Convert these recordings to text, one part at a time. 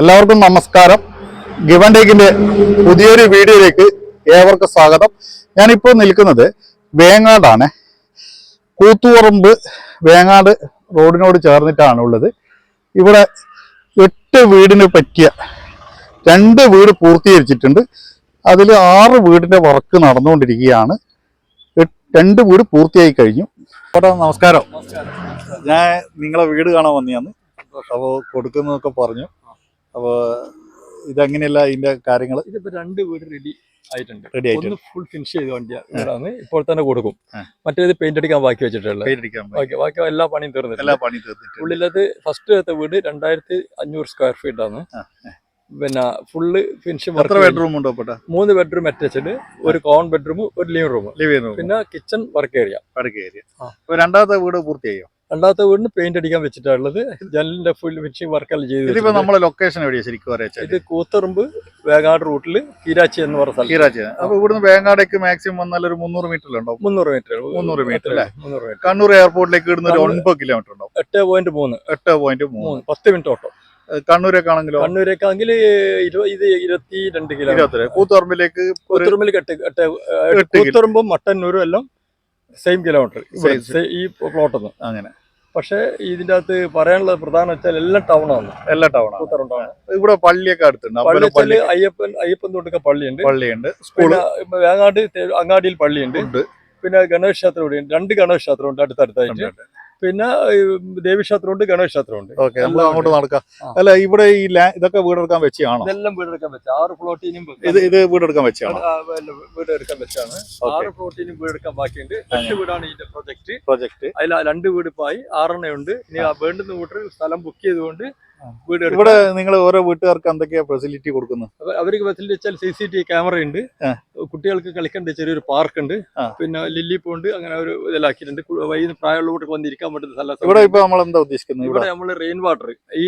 എല്ലാവർക്കും നമസ്കാരം. ഗിവൺ ടേക്കിന്റെ പുതിയൊരു വീഡിയോയിലേക്ക് ഏവർക്കും സ്വാഗതം. ഞാനിപ്പോൾ നിൽക്കുന്നത് വേങ്ങാടാണ്. കൂത്തുപറമ്പ് വേങ്ങാട് റോഡിനോട് ചേർന്നിട്ടാണ് ഉള്ളത്. ഇവിടെ എട്ട് വീടിന് പറ്റിയ രണ്ട് വീട് പൂർത്തീകരിച്ചിട്ടുണ്ട്. അതിൽ ആറ് വീടിന്റെ വർക്ക് നടന്നുകൊണ്ടിരിക്കുകയാണ്. രണ്ട് വീട് പൂർത്തിയായി കഴിഞ്ഞു. ചേട്ടാ നമസ്കാരം. ഞാൻ നിങ്ങളെ വീട് കാണാൻ വന്നിയാണ് അപ്പോൾ കൊടുക്കുന്നതൊക്കെ പറഞ്ഞു. അപ്പോൾ ഇതെങ്ങനെയല്ല ഇതിന്റെ കാര്യങ്ങൾ ഇതിപ്പോ രണ്ട് വീട് റെഡി ആയിട്ടുണ്ട്. റെഡി ആയിട്ടുണ്ട്. ഫുൾ ഫിനിഷ് ചെയ്ത വണ്ടിയാണ് ഇപ്പോൾ തന്നെ കൊടുക്കും. മറ്റേത് പെയിന്റ് അടിക്കാൻ ബാക്കി വെച്ചിട്ടുള്ളത്. ബാക്കി. എല്ലാ പണിയും എല്ലാ പണിയും പണി തീർന്നിട്ടുണ്ട്. ഉള്ളിലത് ഫസ്റ്റ് എടുത്ത വീട് രണ്ടായിരത്തി അഞ്ഞൂറ് സ്ക്വയർ ഫീറ്റ് ആണ്. പിന്നെ ഫുള്ള് ഫിനിഷ് എത്ര ബെഡ്റൂം ഉണ്ടോ മൂന്ന് ബെഡ്റൂം അറ്റാച്ച്ഡ് ഒരു കോൺ ബെഡ്റൂം ഒരു ലിവിംഗ് റൂം ലിവിംഗ് റൂം പിന്നെ kitchen work area work area. രണ്ടാമത്തെ വീട് പൂർത്തിയായോ? രണ്ടാമത്തെ വീടിന് പെയിന്റ് അടിക്കാൻ വെച്ചിട്ടുള്ളത് ജനലിന്റെ ഫുൾ ഫിനിഷിംഗ് വർക്കെല്ലാം ചെയ്ത്. നമ്മളെ ലൊക്കേഷൻ എവിടെയാ ശരിക്കും ഇത് കൂത്തറുമ്പ് വേങ്ങാട് റൂട്ടിൽ കീരാച്ചി എന്ന് പറഞ്ഞ സ്ഥലം കീരാച്ചി. അപ്പൊ ഇവിടുന്ന് വേങ്ങാടേക്ക് മാക്സിമം വന്നാൽ ഒരു മുന്നൂറ് മീറ്റർ ഉണ്ടോ മുന്നൂറ് മീറ്റർ മുന്നൂറ് മീറ്റർ അല്ലേ? മുന്നൂറ് മീറ്റർ കണ്ണൂർ എയർപോർട്ടിലേക്ക് ഇടുന്ന ഒരു ഒൻപത് കിലോമീറ്റർ ഉണ്ടോ എട്ട് പോയിന്റ് മൂന്ന്. എട്ട് പോയിന്റ് മൂന്ന്. പത്ത് മിനിറ്റ് ഓട്ടോ. കണ്ണൂരേക്കാണെങ്കിലോ കണ്ണൂരേക്കാണെങ്കിൽ ഇരുപത് ഇത് ഇരുപത്തി രണ്ട്. കിലോ കൂത്തുറമ്പിലേക്ക് കൂത്തുറമ്പിലേക്ക് എട്ട് എട്ട് കൂത്തുറമ്പും മട്ടന്നൂരും എല്ലാം സെയിം കിലോമീറ്റർ ഈ പ്ലോട്ടൊന്നും അങ്ങനെ. പക്ഷേ ഇതിന്റെ അകത്ത് പറയാനുള്ളത് പ്രധാനം വെച്ചാൽ എല്ലാം ടൗണാണ്. എല്ലാം ടൗണാണ്. ടൗൺ ഇവിടെ പള്ളിയൊക്കെ അടുത്തുണ്ട്. പള്ളി അയ്യപ്പൻ അയ്യപ്പൻ തൊട്ടൊക്കെ പള്ളിയുണ്ട്. പള്ളിയുണ്ട്. വേങ്ങാട് അങ്ങാടിയിൽ പള്ളിയുണ്ട്. പിന്നെ ഗണേശ ക്ഷേത്രം ഇവിടെയുണ്ട്. രണ്ട് ഗണേശ ക്ഷേത്രം ഉണ്ട് അടുത്തടുത്തായിട്ട് പിന്നെ ദേവി ക്ഷേത്രം ഉണ്ട് ഗണേശ ക്ഷേത്രം ഉണ്ട് ഓക്കെ നമ്മൾ അങ്ങോട്ട് നടക്കാം. അല്ല ഇവിടെ ഈ ഇതൊക്കെ വീടെടുക്കാൻ വെച്ചാണോ ഇതെല്ലാം വീടെടുക്കാൻ വെച്ച. ആറ് ഫ്ലോട്ടിനും ഇത് ഇത് വീടെടുക്കാൻ വെച്ചാണ് വീടെടുക്കാൻ വെച്ചാണ് ആറ് ഫ്ലോട്ടിനും വീടെടുക്കാൻ ബാക്കിയുണ്ട്. രണ്ട് വീടാണ് ഇതിന്റെ പ്രൊജക്ട് പ്രൊജക്ട് അതിൽ രണ്ട് വീട് ഇപ്പൊ ആയി. ആറെണ്ണ ഉണ്ട് ഇനി വേണ്ടുന്ന വീട്ടിൽ സ്ഥലം ബുക്ക് ചെയ്തുകൊണ്ട്. വീട് ഇവിടെ നിങ്ങൾ ഓരോ വീട്ടുകാർക്ക് എന്തൊക്കെയാ ഫെസിലിറ്റി കൊടുക്കുന്നത് അവർക്ക് ഫെസിലിറ്റി വെച്ചാൽ സി സി ടി ക്യാമറ ഉണ്ട്. കുട്ടികൾക്ക് കളിക്കേണ്ട ചെറിയൊരു പാർക്ക് ഉണ്ട്. പിന്നെ ലില്ലി പോണ്ട് അങ്ങനെ ഒരു ഇതിലാക്കിയിട്ടുണ്ട് വൈകുന്നേരം പ്രായമുള്ള പ്രായമുള്ളവർക്ക് വന്നിരിക്കാൻ പറ്റുന്ന സ്ഥല ഇവിടെ ഇപ്പൊ നമ്മൾ എന്താ ഉദ്ദേശിക്കുന്നത് ഇവിടെ നമ്മൾ റെയിൻ വാട്ടർ ഈ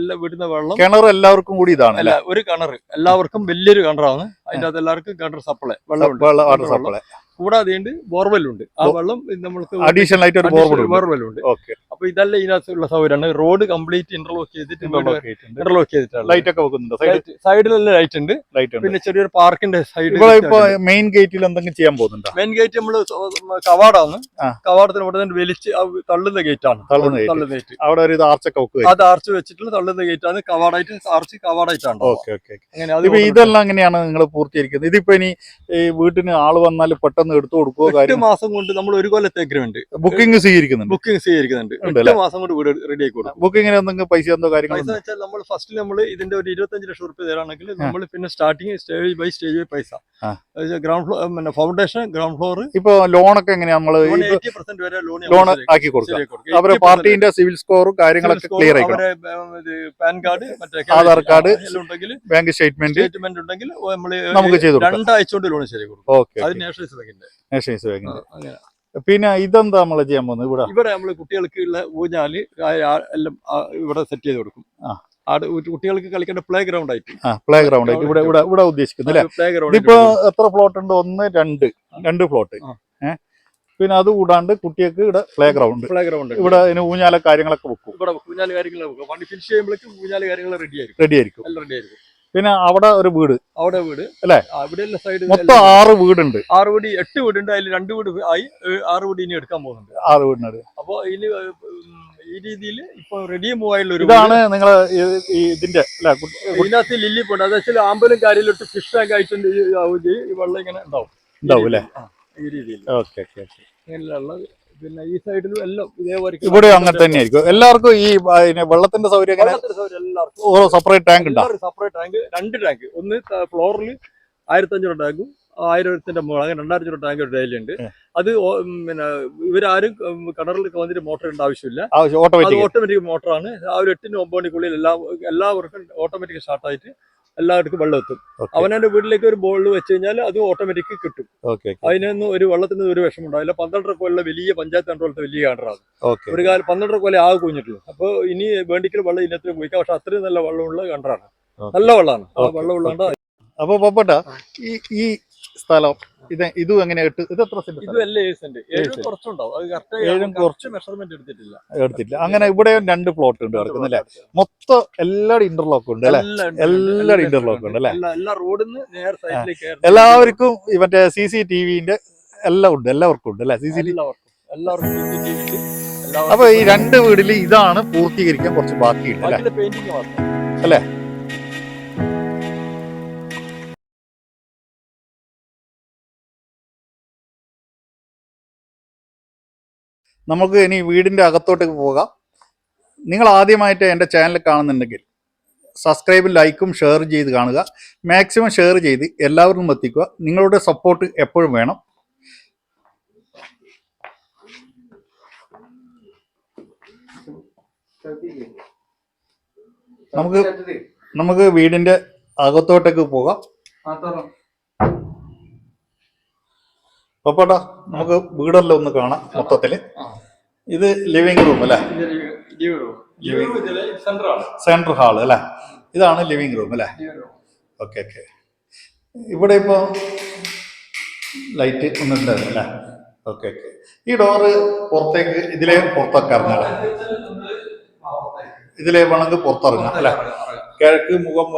എല്ലാ വിടുന്ന വെള്ളം കിണർ എല്ലാവർക്കും കൂടി ഇതാണ് അല്ല? ഒരു കിണർ. എല്ലാവർക്കും വലിയൊരു കിണറാണ്. അതിന്റെ അകത്ത് എല്ലാവർക്കും കിണർ സപ്ലൈ വെള്ളം വാട്ടർ സപ്ലൈ കൂടാതെ ഉണ്ട്. ആ വെള്ളം നമ്മൾക്ക് അഡീഷണൽ ആയിട്ട് ഒരു ഉണ്ട്. ഓക്കെ അപ്പൊ ഇതല്ല ഇതിനകത്തുള്ള സൗകര്യമാണ്. റോഡ് കംപ്ലീറ്റ് ഇന്റർലോക്ക് ചെയ്തിട്ട് ഇന്റർലോക്ക് ചെയ്തിട്ടുണ്ട്. ലൈറ്റ് ഒക്കെ വെക്കുന്നുണ്ട്? സൈഡ് സൈഡിലെല്ലാം ലൈറ്റ് ഉണ്ട്. ലൈറ്റ് പിന്നെ ചെറിയൊരു പാർക്കിന്റെ സൈഡ് ഇപ്പൊ മെയിൻ ഗേറ്റിൽ എന്തെങ്കിലും ചെയ്യാൻ പോകുന്നുണ്ടോ? മെയിൻ ഗേറ്റ് നമ്മൾ കവാടാണ്. കവാടത്തിന് ഇവിടെ തന്നെ വലിച്ച് തള്ളുന്ന ഗേറ്റ് ആണ് തള്ളുന്ന ഗേറ്റ് അവിടെ ഒരു ആർച്ച് ആർച്ചൊക്കെ വെക്കുക അത് ആർച്ച് വെച്ചിട്ടുള്ള തള്ളുന്ന ഗേറ്റ് ആണ് കവാടായിട്ട് ആർച്ച് കവാടായിട്ടാണ്? ഓക്കെ ഓക്കെ അങ്ങനെ ഇപ്പൊ ഇതെല്ലാം അങ്ങനെയാണ് നിങ്ങൾ പൂർത്തീകരിക്കുന്നത്? ഇതിപ്പോ ഇനി ഈ വീട്ടിന് ആൾ വന്നാൽ പെട്ടെന്ന് എടുത്തു കൊടുക്കുക എട്ട് കാര്യം? മാസം കൊണ്ട് നമ്മൾ ഒരു കൊല്ലത്തെ അഗ്രിമെന്റ് ബുക്കിംഗ് സ്വീകരിക്കുന്നുണ്ട്. ബുക്കിംഗ് സ്വീകരിക്കുന്നുണ്ട് എട്ട് മാസം കൊണ്ട് വീട് റെഡി ആയി കൊടുക്കും. ബുക്കിങ്ങിന് എന്തെങ്കിലും പൈസ എന്തോ പൈസ വെച്ചാൽ നമ്മൾ ഫസ്റ്റ് നമ്മൾ ഇതിന്റെ ഒരു ഇരുപത്തഞ്ച് ലക്ഷം റുപ്യ തരാണെങ്കിൽ നമ്മൾ പിന്നെ starting stage by stage by പൈസ. ഗ്രൗണ്ട് ഫ്ലോർ പിന്നെ ഫൗണ്ടേഷൻ ഗ്രൗണ്ട് ഫ്ലോർ ഇപ്പൊ ലോണൊക്കെ എങ്ങനെയാ വരെ ലോൺ ലോൺ ആക്കി കൊടുക്കുക. അവരെ പാർട്ടിന്റെ സിവിൽ സ്കോറും കാര്യങ്ങളൊക്കെ ക്ലിയർ പാൻ കാർഡ് മറ്റേ ആധാർ കാർഡ് ഉണ്ടെങ്കിൽ ബാങ്ക് സ്റ്റേറ്റ്മെന്റ് സ്റ്റേറ്റ്മെന്റ് ഉണ്ടെങ്കിൽ നമ്മൾ നമുക്ക് ചെയ്തു രണ്ടാഴ്ച കൊണ്ട് ലോൺ ശരി കൊടുക്കും. ഓക്കെ അത് നാഷണലൈസ് ബാങ്കിന്റെ നാഷണലൈസ് ബാങ്കിന്റെ പിന്നെ ഇതെന്താ നമ്മൾ ചെയ്യാൻ പോകുന്നത് ഇവിടെ? ഇവിടെ നമ്മൾ കുട്ടികൾക്ക് ഉള്ള ഊഞ്ഞാൽ എല്ലാം ഇവിടെ സെറ്റ് ചെയ്ത് കൊടുക്കും. ആട് കുട്ടികൾക്ക് കളിക്കേണ്ട പ്ലേ ഗ്രൗണ്ട് ആയിട്ട്. ആ പ്ലേ ഗ്രൗണ്ട് ആയിട്ട്. ഇവിടെ ഇവിടെ ഇവിടെ ഉദ്ദേശിക്കുന്നത് അല്ലേ? പ്ലേ ഗ്രൗണ്ട് ഇപ്പൊ എത്ര പ്ലോട്ട് ഉണ്ട്? ഒന്ന് രണ്ട്. രണ്ട് പ്ലോട്ട് പിന്നെ അത് കൂടാണ്ട് കുട്ടികൾക്ക് ഇവിടെ പ്ലേ ഗ്രൗണ്ട് പ്ലേ ഗ്രൗണ്ട് ഇവിടെ അതിന് ഊഞ്ഞാല കാര്യങ്ങളൊക്കെ വെക്കും. ഇവിടെ ഊഞ്ഞാൽ കാര്യങ്ങളൊക്കെ വണ്ടി ഫിനിഷ് ചെയ്യുമ്പോഴേക്കും ഊഞ്ഞാൽ കാര്യങ്ങൾ റെഡി ആയിരിക്കും. റെഡി ആയിരിക്കും. എല്ലാം റെഡി ആയിരിക്കും. പിന്നെ അവിടെ ഒരു വീട്. അവിടെ വീട്. അല്ലേ? അവിടെ സൈഡ് മൊത്തം ആറ് വീടുണ്ട്. ആറ് വീട് എട്ട് വീടുണ്ട്. അതിൽ രണ്ട് വീട് ആയി ആറ് വീട് ഇനി എടുക്കാൻ പോകുന്നുണ്ട്. ആറ് വീടിനട്. അപ്പൊ ഇനി ഈ രീതിയിൽ ഇപ്പൊ റെഡി മൂവായുള്ള ഒരു ഇതാണ് നിങ്ങൾ ഇതിന്റെ. ഇതിനകത്ത് ലില്ലി പോണ്ട് അത് വെച്ചാൽ ആമ്പലും കാര്യത്തിലിട്ട് ഫിഷ് ടാങ്ക് ആയിട്ടുണ്ട്. ഈ. വെള്ളം ഇങ്ങനെ ഉണ്ടാവും. ഉണ്ടാവും അല്ലേ? ഈ രീതിയിൽ ഓക്കെ ഓക്കെ. ഇങ്ങനെയുള്ള പിന്നെ ഈ സൈഡിലും എല്ലാം ഇതേപോലെ ഇവിടെ അങ്ങനെ തന്നെയായിരിക്കും. എല്ലാവർക്കും ഈ വെള്ളത്തിന്റെ സൗകര്യം എങ്ങനെ വെള്ളത്തിന്റെ സൗകര്യം എല്ലാവർക്കും. ഓരോ സെപ്പറേറ്റ് ടാങ്ക് ഉണ്ടാവും സെപ്പറേറ്റ് ടാങ്ക് രണ്ട് ടാങ്ക് ഒന്ന് ഫ്ലോറിൽ ആയിരത്തി അഞ്ഞൂറ് ടാങ്കും ആയിരത്തിന്റെ മുകളിൽ അങ്ങനെ രണ്ടായിരത്തി രൂപ ടാങ്ക് ഒരു ഡെയിലി ഉണ്ട്. അത് പിന്നെ ഇവരാരും കിണറിൽ വന്നിട്ട് മോട്ടർ ഇടേണ്ട ആവശ്യമില്ല. അത് ഓട്ടോമാറ്റിക് മോട്ടറാണ് രാവിലെ എട്ടിന് ഒമ്പത് മണിക്കുള്ളിൽ എല്ലാ എല്ലാവർക്കും ഓട്ടോമാറ്റിക് സ്റ്റാർട്ട് ആയിട്ട് എല്ലാവർക്കും വെള്ളം എത്തും അവനവന്റെ വീട്ടിലേക്ക് ഒരു ബോൾ വെച്ച് കഴിഞ്ഞാൽ അത് ഓട്ടോമാറ്റിക് കിട്ടും. അതിനൊന്നും ഒരു വെള്ളത്തിന് ഒരു വിഷമം ഉണ്ടാവില്ല പന്ത്രണ്ടര കൊല്ലം വലിയ പഞ്ചായത്ത് കണ്ട്രോളത്തെ വലിയ കണ്ടറാണ് ഒരു കാലം പന്ത്രണ്ടര കൊല്ലം ആകെ കുഞ്ഞിട്ടുള്ളൂ അപ്പൊ ഇനി വേണ്ടിക്കൽ വെള്ളം ഇന്നത്തിന് കുഴിക്കാം പക്ഷെ അത്രയും നല്ല വെള്ളമുള്ള കണ്ടറാണ് നല്ല വെള്ളമാണ്. ആ. വെള്ളം ഉള്ളതുകൊണ്ട് അപ്പൊ പപ്പട്ട ഈ ഈ സ്ഥലം. ഇത് ഇതും എങ്ങനെ എട്ട് ഇത് എത്ര സെന്റ് ഏഴ് കുറച്ച് മെഷർമെന്റ് എടുത്തിട്ടില്ല. എടുത്തിട്ടില്ല. അങ്ങനെ ഇവിടെ രണ്ട് പ്ലോട്ട് ഉണ്ട് കിടക്കുന്നത് അല്ലേ? മൊത്തം എല്ലാവരും ഇന്റർലോക്ക് ഉണ്ട് അല്ലെ? എല്ലാവരും ഇന്റർലോക്ക് ഉണ്ട് അല്ലേ? എല്ലാവർക്കും ഇവന്റെ മറ്റേ സി സി ടി വിന്റെ എല്ലാം ഉണ്ട് എല്ലാവർക്കും ഉണ്ട് അല്ലെ? സി സി ടി അപ്പൊ ഈ രണ്ട് വീടിൽ ഇതാണ് പൂർത്തീകരിക്കാൻ കുറച്ച് ബാക്കിയുണ്ട് അല്ലെ? അല്ലേ? നമുക്ക് ഇനി വീടിന്റെ അകത്തോട്ടേക്ക് പോകാം. നിങ്ങൾ ആദ്യമായിട്ട് എന്റെ ചാനൽ കാണുന്നുണ്ടെങ്കിൽ സബ്സ്ക്രൈബും ലൈക്കും ഷെയർ ചെയ്ത് കാണുക. മാക്സിമം ഷെയർ ചെയ്ത് എല്ലാവർക്കും എത്തിക്കുക. നിങ്ങളുടെ സപ്പോർട്ട് എപ്പോഴും വേണം. നമുക്ക് നമുക്ക് വീടിന്റെ അകത്തോട്ടേക്ക് പോകാം. പപ്പാട്ടാ നമുക്ക് വീടെല്ലാം ഒന്ന് കാണാം മൊത്തത്തിൽ. ഇത് ലിവിംഗ് റൂം അല്ലേ? സെൻട്രൽ ഹാൾ അല്ലേ? ഇതാണ് ലിവിംഗ് റൂം അല്ലേ? ഓക്കെ ഓക്കെ ഇവിടെ ഇപ്പോൾ ലൈറ്റ് ഒന്നും ഉണ്ടായിരുന്നു അല്ലേ? ഓക്കെ ഓക്കെ ഈ ഡോറ് പുറത്തേക്ക് ഇതിലെ പുറത്തേക്ക് ഇറങ്ങാം ഇതിലെ വേണമെങ്കിൽ പുറത്തിറങ്ങാം അല്ലെ? കിഴക്ക് മുഖം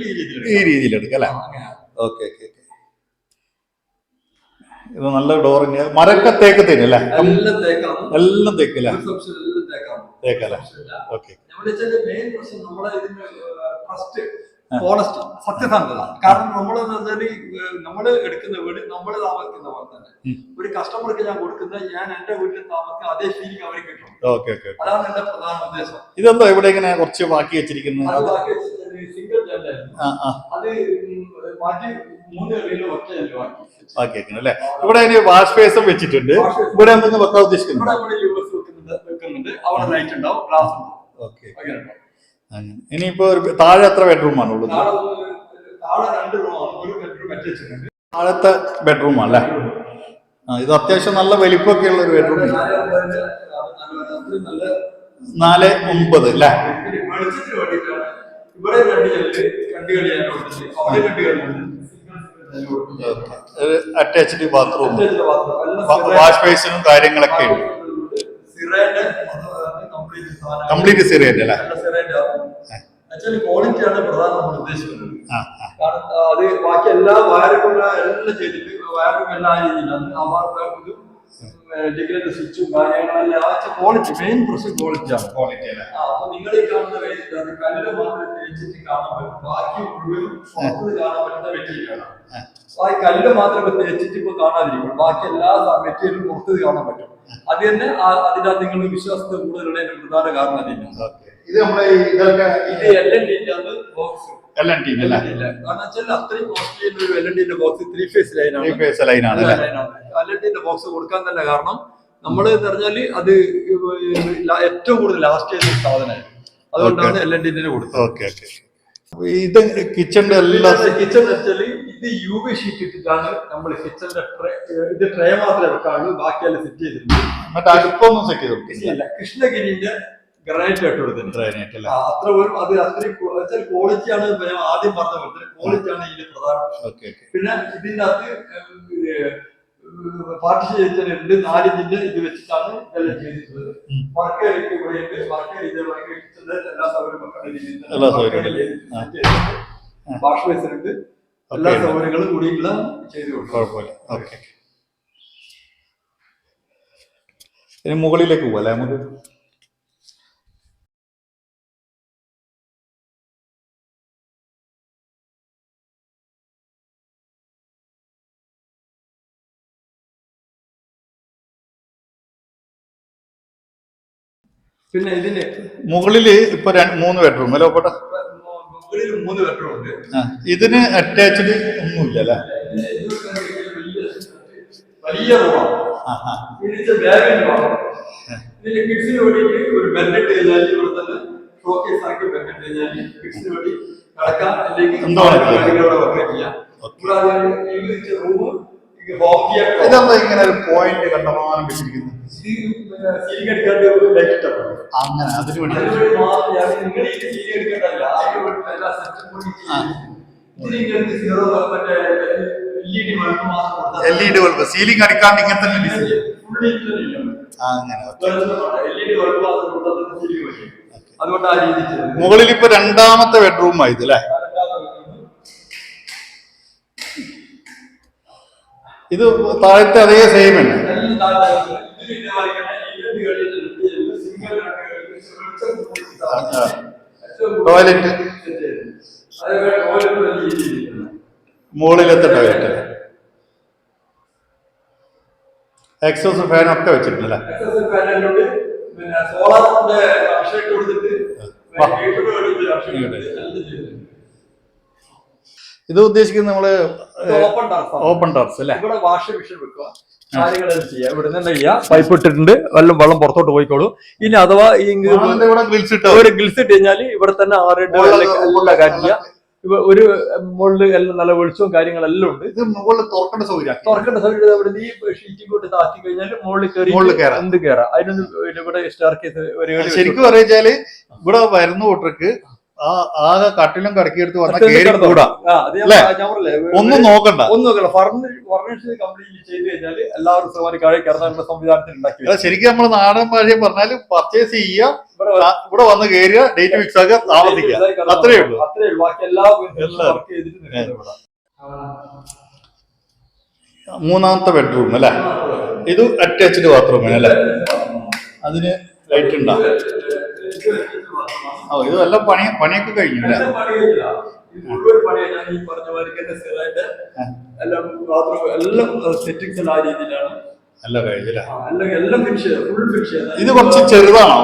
ഈ രീതിയിൽ ഈ രീതിയിൽ എടുക്കാം അല്ലേ? ഓക്കെ ഓക്കെ ഇത് നല്ല ഡോറിന് മരക്ക തേക്ക് അല്ലേ? എല്ലാം തേക്കല്ലേ? ഓക്കെ ഓണസ്റ്റ് സത്യസന്ധത. കാരണം നമ്മൾ വെച്ചാൽ നമ്മൾ എടുക്കുന്ന വീട് നമ്മൾ താമസിക്കുന്ന പോലെ തന്നെ. ഒരു കസ്റ്റമർക്ക് ഞാൻ കൊടുക്കുന്ന ഞാൻ എന്റെ വീട്ടിൽ താമസിക്കുന്ന അതേ ഫീലിംഗ് അവർക്ക് കിട്ടും. അതാണ് എന്റെ പ്രധാന ഉദ്ദേശം. ഇതെന്താ ഇവിടെ ഇങ്ങനെ കുറച്ച് ബാക്കി വെച്ചിരിക്കുന്നത്? സിംഗിൾ അത് മാറ്റി മൂന്ന് കളിയിലും ഒറ്റ ബാക്കി അല്ലെ? ഇവിടെ ഇനി വാഷ് ബേസും വെച്ചിട്ടുണ്ട്. ഇവിടെ എന്തെങ്കിലും വെക്കാൻ ഉദ്ദേശിക്കുന്നുണ്ട്? ഇനിയിപ്പോ ഒരു താഴെ എത്ര ബെഡ്റൂം ആണ് ഉള്ളത്? താഴത്തെ ബെഡ്റൂം അല്ലേ? ഇത് അത്യാവശ്യം നല്ല വലിപ്പമൊക്കെ ഉള്ള ഒരു ബെഡ്റൂം നാല് ഒമ്പത് അല്ലേ? ഇവിടെ അവിടെ അറ്റാച്ച്ഡ് ബാത്റൂം വാഷ് ബേസിനും കാര്യങ്ങളൊക്കെ ഉണ്ട്. സിറേന്റെ കംപ്ലീറ്റ് സിറിയറ്റ് അല്ലേ? ക്വാളിറ്റിയാണ് സിറേന്റെ ആക്ച്വലി ക്വാളിറ്റി ആണ് പ്രധാനം നമ്മൾ ഉദ്ദേശിക്കുന്നത്. ആ ആ. കാരണം അത് ബാക്കി എല്ലാ വയറും എല്ലാം ചെയ്തിട്ട് വയറും എല്ലാ രീതിയിലാണ്. ഇതും ഡിഗ്രിന്റെ സ്വിച്ചും കാര്യങ്ങളെല്ലാം ക്വാളിറ്റി മെയിൻ പ്രശ്നം ക്വാളിറ്റിയാണ് ക്വാളിറ്റി അല്ലേ? ആ, അപ്പൊ നിങ്ങൾ ഈ കാണുന്ന കല്ല് മാത്രം തേച്ചിട്ട് കാണാൻ പറ്റും. ബാക്കി കാണാൻ പറ്റുന്ന മെറ്റീരിയലാണ് ആ. ഈ കല്ല് മാത്രം ഇപ്പൊ തേച്ചിട്ട് ഇപ്പൊ കാണാതിരിക്കും. ബാക്കി എല്ലാ മെറ്റീരിയലും പുറത്ത് കാണാൻ പറ്റും. അത് തന്നെ അതിന്റെ നിങ്ങളുടെ നിങ്ങൾ വിശ്വാസത്തെ കൂടുതലുള്ള പ്രധാന കാരണം ഓക്കെ. ഇത് നമ്മളെ ഇതൊക്കെ ഇത് എൽ എൻ ഡിന്റെ ബോക്സ് എൽ എൻ ടി അല്ലേ? കാരണം വെച്ചാൽ അത്രയും കോസ്റ്റ്ലി ഒരു എൽ എൻ ഡിന്റെ ബോക്സ് ത്രീ ഫേസ് ത്രീ ലൈനാണ് ഫേസ് ലൈനാണ് അല്ലേ? എൽ എൻ ഡിന്റെ ബോക്സ് കൊടുക്കാൻ തന്നെ കാരണം നമ്മൾ എന്ന് പറഞ്ഞാൽ അത് ഏറ്റവും കൂടുതൽ ലാസ്റ്റ് ചെയ്ത സാധനമായിരുന്നു. അതുകൊണ്ടാണ് എൽ എൻ ഡിന്റെ കൊടുത്തത്. ഓക്കെ ഓക്കെ ഇത് കിച്ചണിന്റെ എല്ലാ കിച്ചൺ വെച്ചാൽ ഇത് യു വി ഷീറ്റ് ഇട്ടിട്ടാണ് നമ്മൾ കിച്ചണിന്റെ ട്രേ ഇത് ട്രേ മാത്രമേ വെക്കാറുള്ളൂ. ബാക്കിയെല്ലാം സെറ്റ് ചെയ്തിട്ടുണ്ട്. മറ്റേ അടുപ്പൊന്നും സെറ്റ് ചെയ്തിട്ടില്ല അല്ല കൃഷ്ണഗിരിന്റെ ഗ്രാനൈറ്റ് ഗ്രാനൈറ്റ് അല്ലേ? അത്ര ഒരു അത് അത്രയും ക്വാളിറ്റി ആണ് ഞാൻ ആദ്യം പറഞ്ഞ പോലെ. ക്വാളിറ്റി ആണ് ഇതിന്റെ പ്രധാന പിന്നെ ഇതിന്റെ അത് പാർട്ടിഷൻ ചെയ്തിട്ടുണ്ട്. നാല് ഇതിന്റെ ഇത് വെച്ചിട്ടാണ് ഇതെല്ലാം ചെയ്തിട്ടുള്ളത്. വർക്ക് ഇവിടെ ഉണ്ട്. വർക്ക് എല്ലാ തന്നെ എല്ലാ ചെയ്ത് സൗകര്യങ്ങളും കൂടിയുള്ള ചെയ്തു കൊടുക്കും മുകളിലേക്ക് പോകാം അല്ലെ നമുക്ക്? പിന്നെ ഇതിന് മുകളിൽ ഇപ്പൊ മൂന്ന് ബെഡ്റൂം അല്ലേ പോട്ടെ മുകളിൽ മൂന്ന് ബെഡ്റൂം ഉണ്ട്. ഇതിന് അറ്റാച്ച്ഡ് ഒന്നുമില്ല അല്ലേ? വലിയ റൂമാണ് ആ ഇടിച്ച ബാഗിന് ഇതിന് കിഡ്സിന് വേണ്ടിയിട്ട് ഒരു ബെഡ് ഇട്ട് കഴിഞ്ഞാൽ ഇവിടെ തന്നെ ഷോക്കേസ് ആക്കി ബെഡ് ഇട്ട് കഴിഞ്ഞാൽ കിഡ്സിന് വേണ്ടി നടക്കാം. അല്ലെങ്കിൽ വർക്ക് ചെയ്യാം. കൂടാതെ റൂം ഇതെന്താ ഇങ്ങനെ ഒരു പോയിന്റ് കണ്ടമാനം വെച്ചിരിക്കുന്നത് അങ്ങനെ അതിന് വേണ്ടി L E D bulb ceiling അടിക്കാണ്ട് ഇങ്ങനെ തന്നെ അങ്ങനെ മുകളിൽ ഇപ്പൊ രണ്ടാമത്തെ ബെഡ്റൂം ആയത് അല്ലേ? ഇത് താഴത്തെ അതേ സെയിം തന്നെ. ടോയ്ലറ്റ്. മുകളിലത്തെ ടോയ്ലറ്റ് എക്സോസ് ഫാൻ ഒക്കെ വെച്ചിട്ടുണ്ടല്ലേ? സോളാറിന്റെ ഇട്ട് കൊടുത്തിട്ട് വാ. മീറ്റർ എടുത്ത് കണക്ഷൻ കൊടുത്ത് എല്ലാം ചെയ്തിട്ടുണ്ട്. ഇത് ഉദ്ദേശിക്കുന്നത് നമ്മൾ ഓപ്പൺ ആണ്. ഓപ്പൺ ടർഫ് അല്ലേ? ഇവിടെ വാഷിംഗ് മെഷീൻ വെക്കുക. പൈപ്പ് ഇട്ടിട്ടുണ്ട്. വെള്ളം വെള്ളം പുറത്തോട്ട് പോയിക്കോളൂ. ഇനി അഥവാ ഇവിടെ ഇട്ടോ ഒരു ഗ്ലിസ് ഇട്ട് കഴിഞ്ഞാൽ ഇവിടെ തന്നെ ആറ് എല്ലാ ഇവ ഒരു മുകളിൽ എല്ലാം നല്ല വെളിച്ചവും കാര്യങ്ങളെല്ലാം ഉണ്ട്. ഇത് മുകളിൽ തുറക്കേണ്ട സൗകര്യം തുറക്കേണ്ട സൗകര്യം അവിടെ നീ ഷീറ്റിംഗ് കൊണ്ട് താത്തി കഴിഞ്ഞാൽ മുകളിൽ കയറി മുകളിൽ കയറാം. എന്ത് കയറാം? അതിനൊന്നും ഇവിടെ സ്റ്റാർ കേസ് ശരിക്കും പറയുവെച്ചാൽ ഇവിടെ വരുന്ന കൂട്ടർക്ക് ആ ആകെ കട്ടിലും കടക്കിയെടുത്ത് വന്ന കേറി കൂടാ. ഒന്നും നോക്കണ്ട. ഒന്നും നോക്കണ്ട. ഫർണിച്ചർ കംപ്ലീറ്റ് ചെയ്ത് കഴിഞ്ഞാൽ എല്ലാവരും കിടന്നുള്ള സംവിധാനത്തിൽ ഉണ്ടാക്കി ശരിക്കും നമ്മൾ നാടൻ ഭാഷയിൽ പറഞ്ഞാൽ പർച്ചേസ് ചെയ്യുക ഇവിടെ വന്ന് കയറുക ഡേറ്റ് ഫിക്സ് ആക്കുക താമസിക്കുക അത്രേ ഉള്ളൂ. അത്രേ ഉള്ളൂ. ബാക്കി എല്ലാ എല്ലാം. വർക്ക് ചെയ്തിട്ട് നിൽക്കുന്നത് മൂന്നാമത്തെ ബെഡ്റൂം അല്ലേ? ഇത് അറ്റാച്ച്ഡ് ബാത്റൂമിന് അല്ലേ? അതിന് ലൈറ്റ് ഉണ്ടാവും ഓ ഇത് വല്ല പണി പണിയൊക്കെ കഴിഞ്ഞു അല്ലേ എല്ലാം മുഴുവൻ ഈ പറഞ്ഞ എല്ലാം ബാത്റൂം എല്ലാം സെറ്റിംഗ്സ് എല്ലാ രീതിയിലാണ്. നല്ല എല്ലാം ഫിനിഷ് ഫുൾ ഫിനിഷ് ഇത് കുറച്ച് ചെറുതാണോ.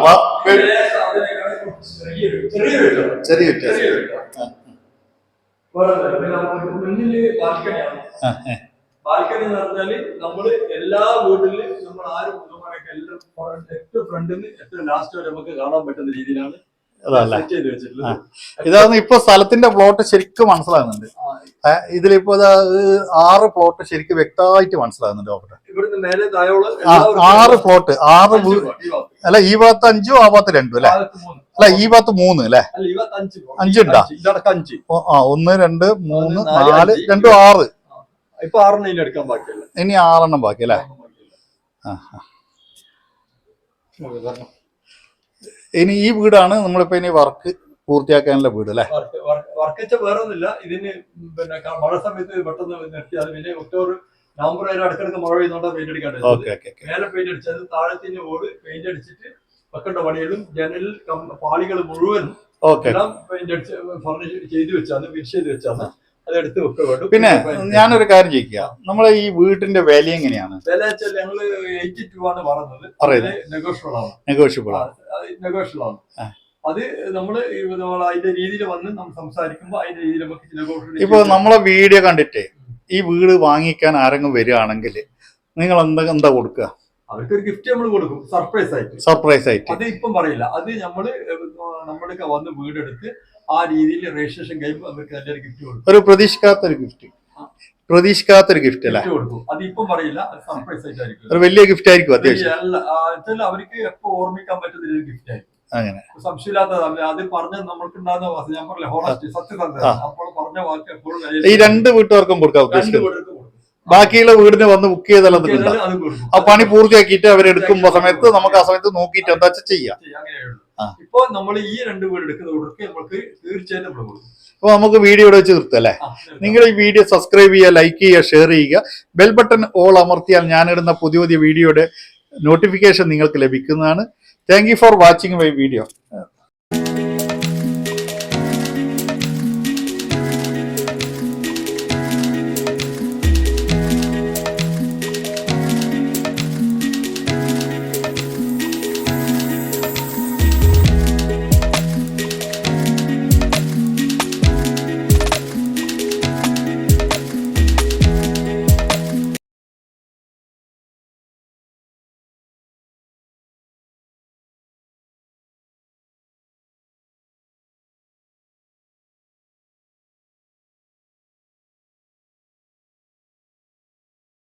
ചെറിയ ചെറിയ മുന്നിൽ ബാൽക്കണിയാണ്. ബാൽക്കണി എന്ന് പറഞ്ഞാൽ നമ്മൾ എല്ലാ വീട്ടിലും നമ്മൾ ആരും ഫ്രണ്ടിൽ ലാസ്റ്റ് വരെ നമുക്ക് കാണാൻ പറ്റുന്ന രീതിയിലാണ് അതല്ലേ ഇതാണ് ഇപ്പൊ സ്ഥലത്തിന്റെ പ്ലോട്ട് ശരിക്കും മനസ്സിലാകുന്നുണ്ട്. ഇതിലിപ്പോ ഇതാ, ആറ് പ്ലോട്ട് ശരിക്കും വ്യക്തമായിട്ട് മനസ്സിലാകുന്നുണ്ട് തായോൾ ആറ് പ്ലോട്ട് ആറ്. അല്ല ഈ ഭാഗത്ത് അഞ്ചും ആ ഭാഗത്ത് രണ്ടും അല്ലെ? അല്ല ഈ ഭാഗത്ത് മൂന്ന് അല്ലെ. അഞ്ചുണ്ടോ? ആ ഒന്ന് രണ്ട് മൂന്ന് നാല്. രണ്ടും ആറ്. ഇനി എടുക്കാൻ ബാക്കിയല്ല? ഇനി ആറെണ്ണം ബാക്കി അല്ലേ ആ. ഇനി ഈ വീടാണ് നമ്മളിപ്പോ ഇനി വർക്ക് പൂർത്തിയാക്കാനുള്ള വീട് അല്ലെ? വർക്ക് വെച്ച വേറെ ഒന്നുമില്ല ഇതിന് പിന്നെ മഴ സമയത്ത് പെട്ടെന്ന് നിർത്തി. അത് പിന്നെ ഒക്ടോബർ നവംബർ വരെ അടുക്കിടക്ക് മഴ പെയ്യുന്നോണ്ട് പെയിന്റ് അടിക്കാണ്ട് മേലെ പെയിന്റ് അടിച്ചത് താഴത്തിന്റെ ഓട് പെയിന്റ് അടിച്ചിട്ട് വെക്കേണ്ട പണികളും ജനൽ പാളികൾ മുഴുവനും ഓക്കെ. എല്ലാം പെയിന്റ് അടിച്ച് ഫർണിഷ് ചെയ്തു വെച്ചാണ് ഫിനിഷ് ചെയ്ത് വെച്ചാണ്. പിന്നെ ഞാനൊരു കാര്യം ചോദിക്കുക നമ്മളെ ഈ വീട്ടിന്റെ വില എങ്ങനെയാണ്. നെഗോഷ്യബിൾ ആണ് നെഗോഷ്യബിൾ ആണ്. നെഗോഷ്യബിൾ അത് നമ്മൾ അതിന്റെ രീതിയിൽ വന്ന് നമ്മൾ സംസാരിക്കുമ്പോൾ അതിന്റെ രീതിയിൽ നമുക്ക് ഇപ്പൊ നമ്മളെ വീഡിയോ കണ്ടിട്ട് ഈ വീട് വാങ്ങിക്കാൻ ആരെങ്കിലും വരികയാണെങ്കിൽ നിങ്ങൾ എന്താ എന്താ കൊടുക്കുക? അവർക്ക് ഒരു ഗിഫ്റ്റ് നമ്മൾ കൊടുക്കും. സർപ്രൈസ് ആയിട്ട്. സർപ്രൈസ് ആയിട്ട്. അത് ഇപ്പം പറയില്ല. അത് നമ്മൾ നമ്മുടെ വന്ന് വീടെടുത്ത് ആ രീതിയിൽ രജിസ്ട്രേഷൻ കഴിയുമ്പോൾ അവർക്ക് നല്ലൊരു ഗിഫ്റ്റ് കൊടുക്കും. ഒരു പ്രതീക്ഷിക്കാത്തൊരു ഗിഫ്റ്റ് പ്രതീക്ഷിക്കാത്തൊരു ഗിഫ്റ്റ് അല്ലേ? കൊടുക്കും. അത് ഇപ്പം പറയില്ല. സർപ്രൈസ് ആയിട്ടായിരിക്കും. ഒരു വലിയ ഗിഫ്റ്റ് ആയിരിക്കും അത്യാവശ്യം. അവർക്ക് എപ്പോ ഓർമ്മിക്കാൻ പറ്റുന്ന ഒരു ഗിഫ്റ്റ് ആയിരിക്കും. അങ്ങനെ. സംശയമില്ലാത്തതല്ല അത് പറഞ്ഞ വാക്ക് ഞാൻ പറഞ്ഞില്ല ഹോണസ്റ്റ് സത്യസന്ധത. അപ്പോൾ പറഞ്ഞ വാക്ക് എപ്പോഴും ഈ രണ്ട് വീട്ടുകാർക്കും കൊടുക്കാൻ രണ്ട് ഉദ്ദേശിക്കുന്നത്? കൊടുക്കും. ബാക്കിയുള്ള വീടിന് വന്ന് ബുക്ക് ചെയ്താലും അത് ആ പണി പൂർത്തിയാക്കിയിട്ട് അവരെടുക്കുമ്പോ സമയത്ത് നമുക്ക് ആ സമയത്ത് നോക്കിയിട്ട് എന്താ വെച്ചാൽ ചെയ്യാം. ഇപ്പൊ നമ്മൾ ഈ രണ്ട് വീട് എടുക്കുന്നവർക്ക് നമുക്ക് തീർച്ചയായും നമ്മൾ കൊടുക്കും. നമുക്ക് വീഡിയോ ഇവിടെ വെച്ച് നിർത്തല്ലേ? അല്ലേ നിങ്ങൾ ഈ വീഡിയോ സബ്സ്ക്രൈബ് ചെയ്യുക ലൈക്ക് ചെയ്യുക ഷെയർ ചെയ്യുക. ബെൽ ബട്ടൺ ഓൾ അമർത്തിയാൽ ഞാനിടുന്ന പുതിയ പുതിയ വീഡിയോയുടെ നോട്ടിഫിക്കേഷൻ നിങ്ങൾക്ക് ലഭിക്കുന്നതാണ്. Thank you for watching my video